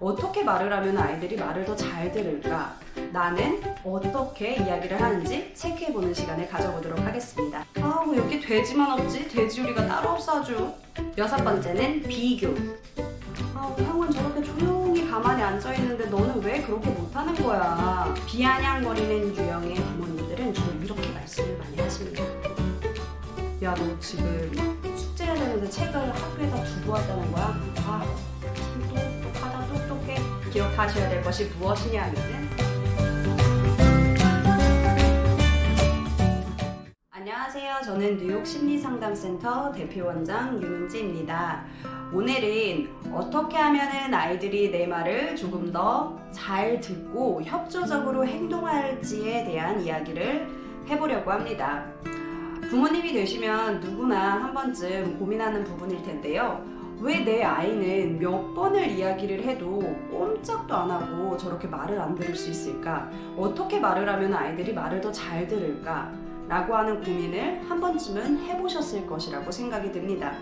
어떻게 말을 하면 아이들이 말을 더 잘 들을까? 나는 어떻게 이야기를 하는지 체크해보는 시간을 가져보도록 하겠습니다. 아, 왜 여기 돼지만 없지? 돼지우리가 따로 없어 아주. 여섯 번째는 비교. 아, 형은 저렇게 조용히 가만히 앉아있는데 너는 왜 그렇게 못하는 거야? 비아냥거리는 유형의 부모님들은 주로 이렇게 말씀을 많이 하십니다. 야, 너 지금 숙제해야 되는데 책을 학교에다 두고 왔다는 거야? 아. 기억하셔야 될 것이 무엇이냐면은 안녕하세요. 저는 뉴욕 심리상담센터 대표원장 윤은지입니다. 오늘은 어떻게 하면은 아이들이 내 말을 조금 더 잘 듣고 협조적으로 행동할지에 대한 이야기를 해보려고 합니다. 부모님이 되시면 누구나 한 번쯤 고민하는 부분일 텐데요. 왜 내 아이는 몇 번을 이야기를 해도 꼼짝도 안 하고 저렇게 말을 안 들을 수 있을까? 어떻게 말을 하면 아이들이 말을 더 잘 들을까? 라고 하는 고민을 한 번쯤은 해보셨을 것이라고 생각이 듭니다.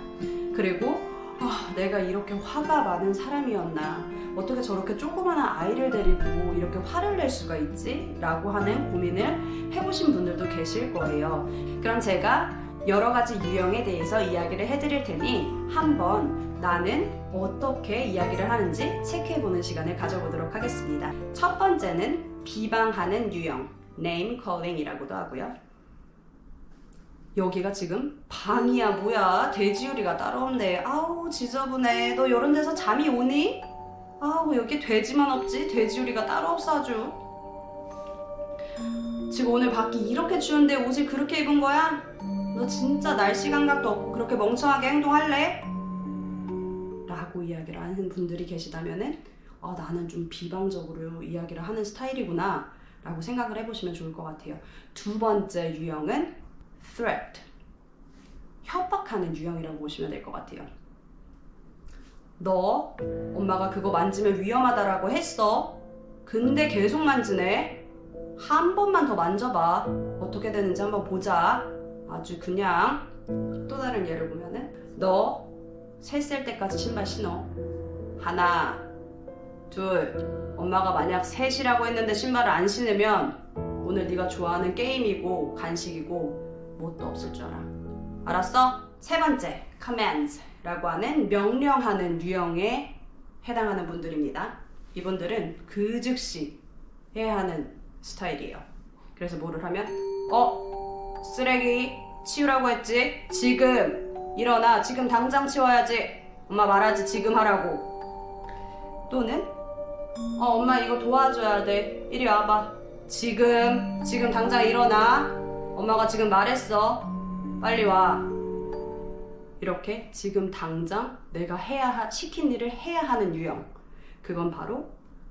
그리고 아, 내가 이렇게 화가 많은 사람이었나? 어떻게 저렇게 조그마한 아이를 데리고 이렇게 화를 낼 수가 있지? 라고 하는 고민을 해보신 분들도 계실 거예요. 그럼 제가 여러 가지 유형에 대해서 이야기를 해드릴 테니 한번 나는 어떻게 이야기를 하는지 체크해보는 시간을 가져보도록 하겠습니다. 첫 번째는 비방하는 유형, name calling이라고도 하고요. 여기가 지금 방이야 뭐야 돼지우리가 따로 없네 아우 지저분해 너 이런 데서 잠이 오니? 아우 여기 돼지만 없지 돼지우리가 따로 없어 아주 지금 오늘 밖이 이렇게 추운데 옷을 그렇게 입은 거야? 너 진짜 날씨 감각도 없고 그렇게 멍청하게 행동할래? 라고 이야기를 하는 분들이 계시다면은 아 나는 좀 비방적으로 이야기를 하는 스타일이구나 라고 생각을 해보시면 좋을 것 같아요. 두 번째 유형은 threat 협박하는 유형이라고 보시면 될 것 같아요. 너 엄마가 그거 만지면 위험하다라고 했어. 근데 계속 만지네. 한 번만 더 만져봐. 어떻게 되는지 한번 보자 아주 그냥 또 다른 예를 보면은 너 셋 셀 때까지 신발 신어 하나 둘 엄마가 만약 셋이라고 했는데 신발을 안 신으면 오늘 네가 좋아하는 게임이고 간식이고 뭣도 없을 줄 알아 알았어? 세 번째 commands라고 하는 명령하는 유형에 해당하는 분들입니다 이분들은 그 즉시 해야 하는 스타일이에요 그래서 뭐를 하면 어? 쓰레기 치우라고 했지? 지금. 일어나. 지금 당장 치워야지. 엄마 말하지. 지금 하라고. 또는? 어 엄마 이거 도와줘야 돼. 이리 와봐. 지금. 지금 당장 일어나. 엄마가 지금 말했어. 빨리 와. 이렇게 지금 당장 내가 해야 하, 시킨 일을 해야 하는 유형. 그건 바로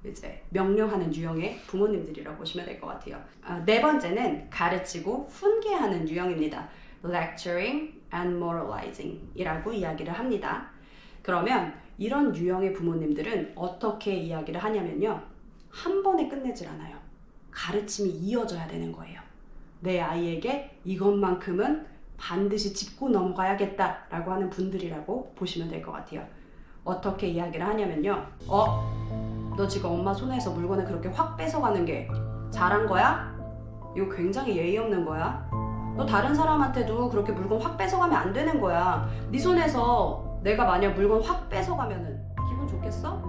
이제 명령하는 유형의 부모님들이라고 보시면 될 것 같아요 아, 네 번째는 가르치고 훈계하는 유형입니다 lecturing and moralizing 이라고 이야기를 합니다 그러면 이런 유형의 부모님들은 어떻게 이야기를 하냐면요 한 번에 끝내질 않아요 가르침이 이어져야 되는 거예요 내 아이에게 이것만큼은 반드시 짚고 넘어가야겠다라고 하는 분들이라고 보시면 될 것 같아요. 어떻게 이야기를 하냐면요. 어? 너 지금 엄마 손에서 물건을 그렇게 확 뺏어가는 게 잘한 거야? 이거 굉장히 예의 없는 거야. 너 다른 사람한테도 그렇게 물건 확 뺏어가면 안 되는 거야. 네 손에서 내가 만약 물건 확 뺏어가면은 기분 좋겠어?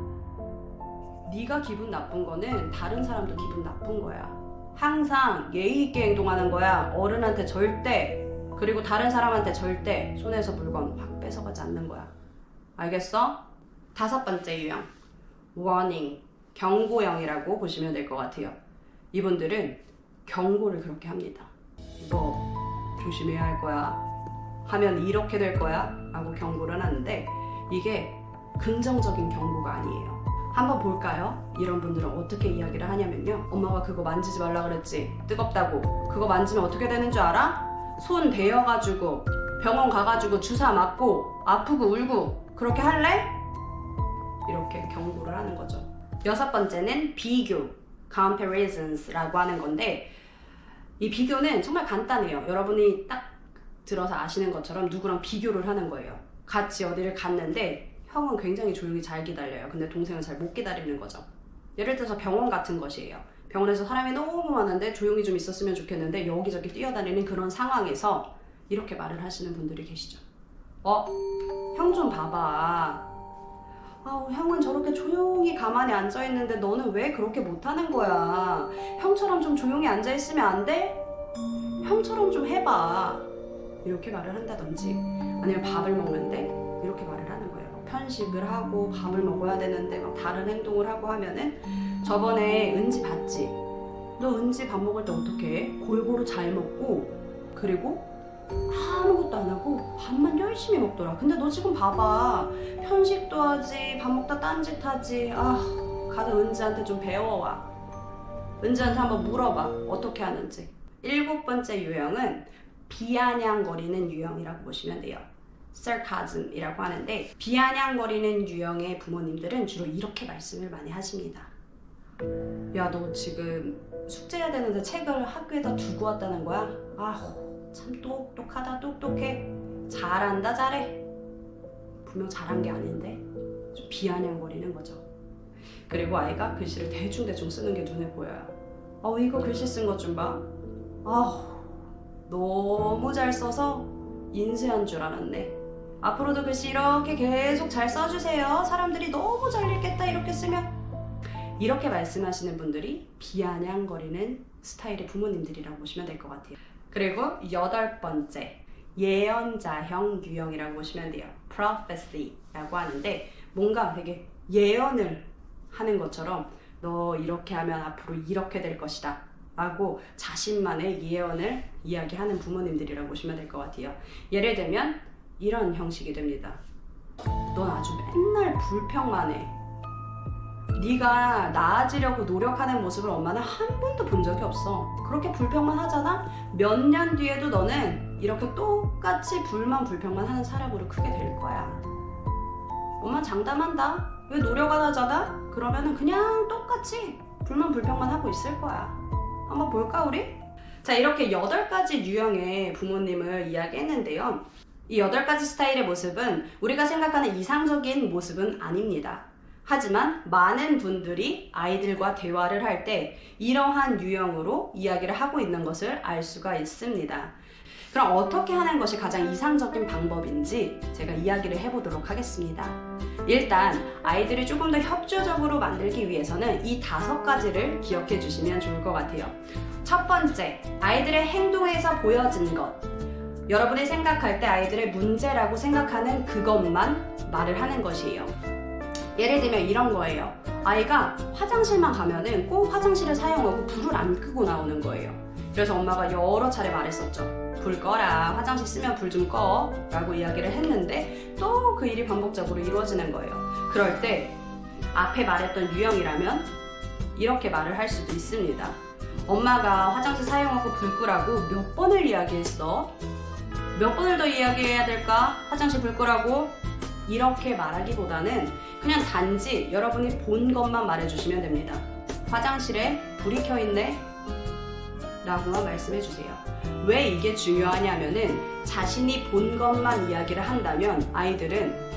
네가 기분 나쁜 거는 다른 사람도 기분 나쁜 거야. 항상 예의 있게 행동하는 거야. 어른한테 절대 그리고 다른 사람한테 절대 손에서 물건 확 뺏어가지 않는 거야. 알겠어? 다섯 번째 유형. Warning. 경고형이라고 보시면 될 것 같아요. 이분들은 경고를 그렇게 합니다. 너 조심해야 할 거야. 하면 이렇게 될 거야. 라고 경고를 하는데 이게 긍정적인 경고가 아니에요. 한번 볼까요? 이런 분들은 어떻게 이야기를 하냐면요. 엄마가 그거 만지지 말라 그랬지. 뜨겁다고. 그거 만지면 어떻게 되는 줄 알아? 손 대여가지고 병원 가가지고 주사 맞고 아프고 울고 그렇게 할래? 이렇게 경고를 하는 거죠. 여섯 번째는 비교, comparisons라고 하는 건데 이 비교는 정말 간단해요. 여러분이 딱 들어서 아시는 것처럼 누구랑 비교를 하는 거예요. 같이 어디를 갔는데 형은 굉장히 조용히 잘 기다려요. 근데 동생은 잘 못 기다리는 거죠. 예를 들어서 병원 같은 것이에요. 병원에서 사람이 너무 많은데 조용히 좀 있었으면 좋겠는데 여기저기 뛰어다니는 그런 상황에서 이렇게 말을 하시는 분들이 계시죠. 어, 형 좀 봐봐. 아우, 형은 저렇게 조용히 가만히 앉아 있는데 너는 왜 그렇게 못하는 거야? 형처럼 좀 조용히 앉아 있으면 안 돼? 형처럼 좀 해봐. 이렇게 말을 한다든지 아니면 밥을 먹는데 이렇게 말을 하는 거예요. 막 편식을 하고 밥을 먹어야 되는데 막 다른 행동을 하고 하면은 저번에 은지 봤지? 너 은지 밥 먹을 때 어떻게 해? 골고루 잘 먹고 그리고 아무것도 안 하고 밥만 열심히 먹더라. 근데 너 지금 봐봐. 편식도 하지, 밥 먹다 딴짓 하지. 아, 가서 은지한테 좀 배워와. 은지한테 한번 물어봐. 어떻게 하는지. 일곱 번째 유형은 비아냥거리는 유형이라고 보시면 돼요. sarcasm이라고 하는데 비아냥거리는 유형의 부모님들은 주로 이렇게 말씀을 많이 하십니다. 야, 너 지금 숙제해야 되는데 책을 학교에다 두고 왔다는 거야? 아우, 참 똑똑하다, 똑똑해. 잘한다, 잘해. 분명 잘한 게 아닌데 좀 비아냥거리는 거죠. 그리고 아이가 글씨를 대충대충 쓰는 게 눈에 보여요. 어, 이거 글씨 쓴 것 좀 봐. 아우, 너무 잘 써서 인쇄한 줄 알았네. 앞으로도 글씨 이렇게 계속 잘 써주세요. 사람들이 너무 잘 읽겠다, 이렇게 쓰면. 이렇게 말씀하시는 분들이 비아냥거리는 스타일의 부모님들이라고 보시면 될 것 같아요. 그리고 여덟 번째, 예언자형 유형이라고 보시면 돼요. prophecy라고 하는데 뭔가 되게 예언을 하는 것처럼 너 이렇게 하면 앞으로 이렇게 될 것이다. 라고 자신만의 예언을 이야기하는 부모님들이라고 보시면 될 것 같아요. 예를 들면 이런 형식이 됩니다. 넌 아주 맨날 불평만 해. 네가 나아지려고 노력하는 모습을 엄마는 한 번도 본 적이 없어. 그렇게 불평만 하잖아? 몇 년 뒤에도 너는 이렇게 똑같이 불만 불평만 하는 사람으로 크게 될 거야. 엄마 장담한다. 왜 노력 안 하잖아? 그러면은 그냥 똑같이 불만 불평만 하고 있을 거야. 한번 볼까 우리? 자 이렇게 여덟 가지 유형의 부모님을 이야기했는데요. 이 여덟 가지 스타일의 모습은 우리가 생각하는 이상적인 모습은 아닙니다. 하지만 많은 분들이 아이들과 대화를 할 때 이러한 유형으로 이야기를 하고 있는 것을 알 수가 있습니다. 그럼 어떻게 하는 것이 가장 이상적인 방법인지 제가 이야기를 해보도록 하겠습니다. 일단 아이들이 조금 더 협조적으로 만들기 위해서는 이 다섯 가지를 기억해 주시면 좋을 것 같아요. 첫 번째, 아이들의 행동에서 보여진 것. 여러분이 생각할 때 아이들의 문제라고 생각하는 그것만 말을 하는 것이에요. 예를 들면 이런 거예요. 아이가 화장실만 가면은 꼭 화장실을 사용하고 불을 안 끄고 나오는 거예요. 그래서 엄마가 여러 차례 말했었죠. 불 꺼라. 화장실 쓰면 불 좀 꺼. 라고 이야기를 했는데 또 그 일이 반복적으로 이루어지는 거예요. 그럴 때 앞에 말했던 유형이라면 이렇게 말을 할 수도 있습니다. 엄마가 화장실 사용하고 불 끄라고 몇 번을 이야기했어? 몇 번을 더 이야기해야 될까? 화장실 불 끄라고? 이렇게 말하기보다는 그냥 단지 여러분이 본 것만 말해주시면 됩니다. 화장실에 불이 켜 있네? 라고만 말씀해 주세요. 왜 이게 중요하냐면은 자신이 본 것만 이야기를 한다면 아이들은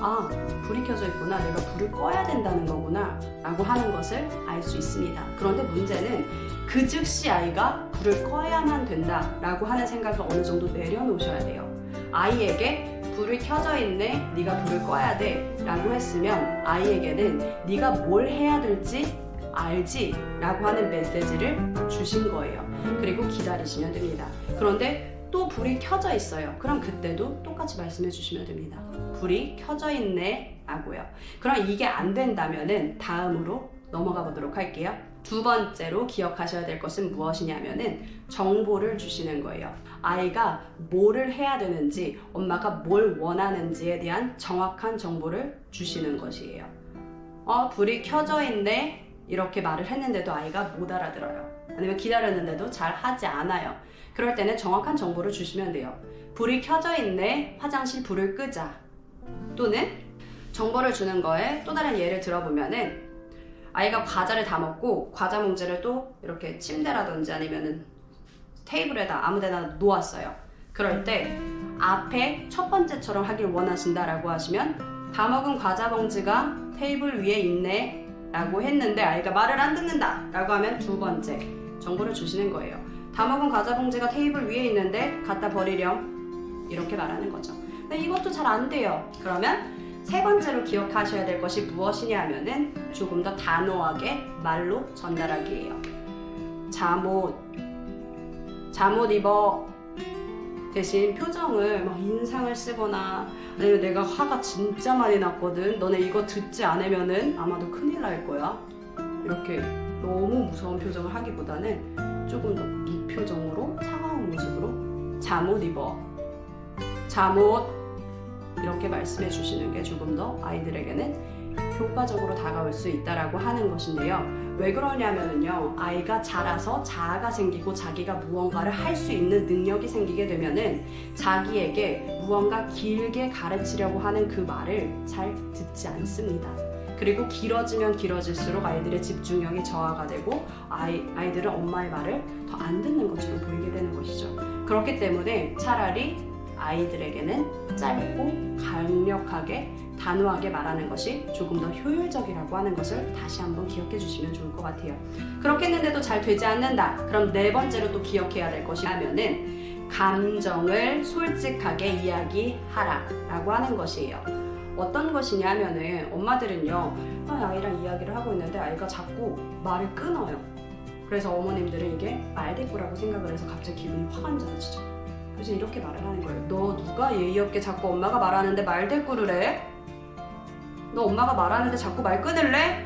아, 불이 켜져 있구나. 내가 불을 꺼야 된다는 거구나. 라고 하는 것을 알 수 있습니다. 그런데 문제는 그 즉시 아이가 불을 꺼야만 된다. 라고 하는 생각을 어느 정도 내려놓으셔야 돼요. 아이에게 불이 켜져 있네. 네가 불을 꺼야 돼. 라고 했으면 아이에게는 네가 뭘 해야 될지 알지? 라고 하는 메시지를 주신 거예요. 그리고 기다리시면 됩니다. 그런데 또 불이 켜져 있어요. 그럼 그때도 똑같이 말씀해 주시면 됩니다. 불이 켜져 있네. 라고요. 그럼 이게 안 된다면은 다음으로 넘어가 보도록 할게요. 두 번째로 기억하셔야 될 것은 무엇이냐면은 정보를 주시는 거예요. 아이가 뭐를 해야 되는지, 엄마가 뭘 원하는지에 대한 정확한 정보를 주시는 것이에요. 어, 불이 켜져 있네. 이렇게 말을 했는데도 아이가 못 알아들어요. 아니면 기다렸는데도 잘 하지 않아요. 그럴 때는 정확한 정보를 주시면 돼요. 불이 켜져 있네. 화장실 불을 끄자. 또는 정보를 주는 거에 또 다른 예를 들어보면은 아이가 과자를 다 먹고 과자 몽지를 또 이렇게 침대라든지 아니면은 테이블에다 아무데나 놓았어요. 그럴 때 앞에 첫 번째처럼 하길 원하신다라고 하시면 다 먹은 과자 봉지가 테이블 위에 있네 라고 했는데 아이가 말을 안 듣는다 라고 하면 두 번째 정보를 주시는 거예요. 다 먹은 과자 봉지가 테이블 위에 있는데 갖다 버리렴 이렇게 말하는 거죠. 근데 이것도 잘 안 돼요. 그러면 세 번째로 기억하셔야 될 것이 무엇이냐 하면은 조금 더 단호하게 말로 전달하기예요. 잠옷, 잠옷 입어. 대신 표정을 막 인상을 쓰거나 아니면 내가 화가 진짜 많이 났거든. 너네 이거 듣지 않으면은 아마도 큰일 날 거야. 이렇게 너무 무서운 표정을 하기보다는 조금 더 무표정으로 차가운 모습으로 잠옷 입어. 잠옷 이렇게 말씀해 주시는 게 조금 더 아이들에게는 효과적으로 다가올 수 있다라고 하는 것인데요. 왜 그러냐면요. 아이가 자라서 자아가 생기고 자기가 무언가를 할 수 있는 능력이 생기게 되면은 자기에게 무언가 길게 가르치려고 하는 그 말을 잘 듣지 않습니다. 그리고 길어지면 길어질수록 아이들의 집중력이 저하가 되고 아이, 아이들은 엄마의 말을 더 안 듣는 것처럼 보이게 되는 것이죠. 그렇기 때문에 차라리 아이들에게는 짧고 강력하게 단호하게 말하는 것이 조금 더 효율적이라고 하는 것을 다시 한번 기억해 주시면 좋을 것 같아요. 그렇게 했는데도 잘 되지 않는다. 그럼 네 번째로 또 기억해야 될 것이 하면은 감정을 솔직하게 이야기하라 라고 하는 것이에요. 어떤 것이냐 하면은 엄마들은요 아, 아이랑 이야기를 하고 있는데 아이가 자꾸 말을 끊어요. 그래서 어머님들은 이게 말대꾸라고 생각을 해서 갑자기 기분이 확 안 좋아지죠. 그래서 이렇게 말을 하는 거예요. 너 누가 예의 없게 자꾸 엄마가 말하는데 말대꾸를 해? 너 엄마가 말하는데 자꾸 말 끊을래?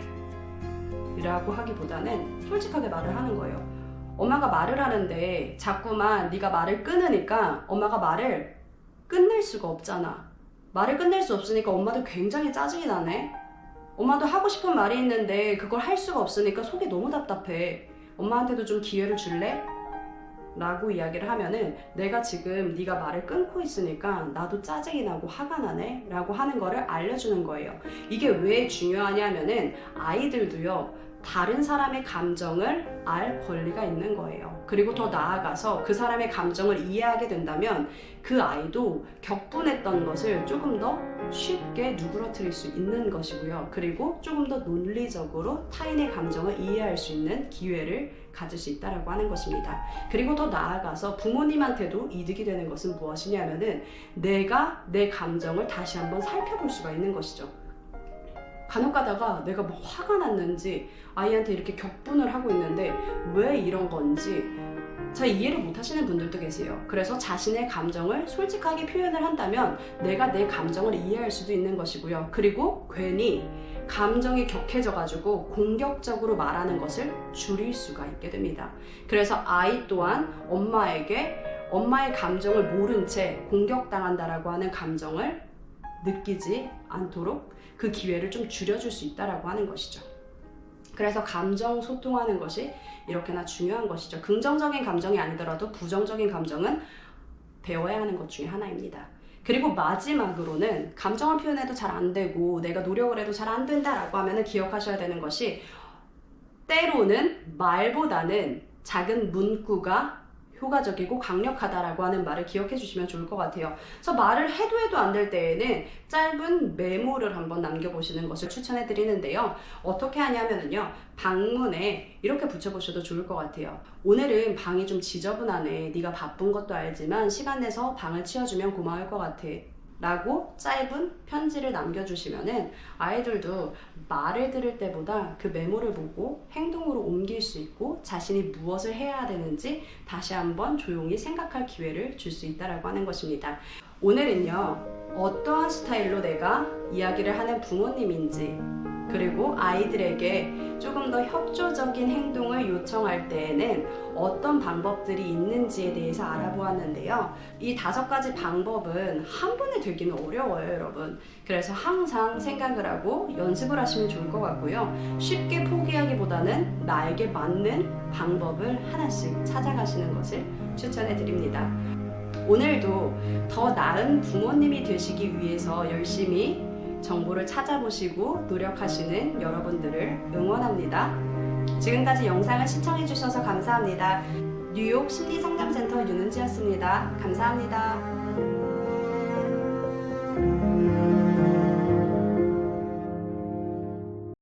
이라고 하기보다는 솔직하게 말을 하는 거예요. 엄마가 말을 하는데 자꾸만 네가 말을 끊으니까 엄마가 말을 끝낼 수가 없잖아. 말을 끝낼 수 없으니까 엄마도 굉장히 짜증이 나네. 엄마도 하고 싶은 말이 있는데 그걸 할 수가 없으니까 속이 너무 답답해. 엄마한테도 좀 기회를 줄래? 라고 이야기를 하면은 내가 지금 네가 말을 끊고 있으니까 나도 짜증이 나고 화가 나네 라고 하는 거를 알려주는 거예요. 이게 왜 중요하냐면은 아이들도요 다른 사람의 감정을 알 권리가 있는 거예요 그리고 더 나아가서 그 사람의 감정을 이해하게 된다면 그 아이도 격분했던 것을 조금 더 쉽게 누그러뜨릴 수 있는 것이고요 그리고 조금 더 논리적으로 타인의 감정을 이해할 수 있는 기회를 가질 수 있다라고 하는 것입니다. 그리고 더 나아가서 부모님한테도 이득이 되는 것은 무엇이냐면은 내가 내 감정을 다시 한번 살펴볼 수가 있는 것이죠. 간혹 가다가 내가 뭐 화가 났는지 아이한테 이렇게 격분을 하고 있는데 왜 이런 건지 잘 이해를 못 하시는 분들도 계세요. 그래서 자신의 감정을 솔직하게 표현을 한다면 내가 내 감정을 이해할 수도 있는 것이고요. 그리고 괜히 감정이 격해져 가지고 공격적으로 말하는 것을 줄일 수가 있게 됩니다. 그래서 아이 또한 엄마에게 엄마의 감정을 모른 채 공격당한다라고 하는 감정을 느끼지 않도록 그 기회를 좀 줄여줄 수 있다라고 하는 것이죠. 그래서 감정 소통하는 것이 이렇게나 중요한 것이죠. 긍정적인 감정이 아니더라도 부정적인 감정은 배워야 하는 것 중에 하나입니다. 그리고 마지막으로는 감정을 표현해도 잘 안 되고 내가 노력을 해도 잘 안 된다라고 하면은 기억하셔야 되는 것이 때로는 말보다는 작은 문구가 효과적이고 강력하다라고 하는 말을 기억해 주시면 좋을 것 같아요. 그래서 말을 해도 해도 안 될 때에는 짧은 메모를 한번 남겨보시는 것을 추천해 드리는데요. 어떻게 하냐면요. 방문에 이렇게 붙여보셔도 좋을 것 같아요. 오늘은 방이 좀 지저분하네. 네가 바쁜 것도 알지만 시간 내서 방을 치워주면 고마울 것 같아. 라고 짧은 편지를 남겨주시면은 아이들도 말을 들을 때보다 그 메모를 보고 행동으로 옮길 수 있고 자신이 무엇을 해야 되는지 다시 한번 조용히 생각할 기회를 줄 수 있다라고 하는 것입니다. 오늘은요, 어떠한 스타일로 내가 이야기를 하는 부모님인지 그리고 아이들에게 조금 더 협조적인 행동을 요청할 때에는 어떤 방법들이 있는지에 대해서 알아보았는데요. 이 다섯 가지 방법은 한 번에 되기는 어려워요, 여러분. 그래서 항상 생각을 하고 연습을 하시면 좋을 것 같고요. 쉽게 포기하기보다는 나에게 맞는 방법을 하나씩 찾아가시는 것을 추천해 드립니다. 오늘도 더 나은 부모님이 되시기 위해서 열심히 정보를 찾아보시고 노력하시는 여러분들을 응원합니다. 지금까지 영상을 시청해주셔서 감사합니다. 뉴욕 심리상담센터 윤은지였습니다. 감사합니다.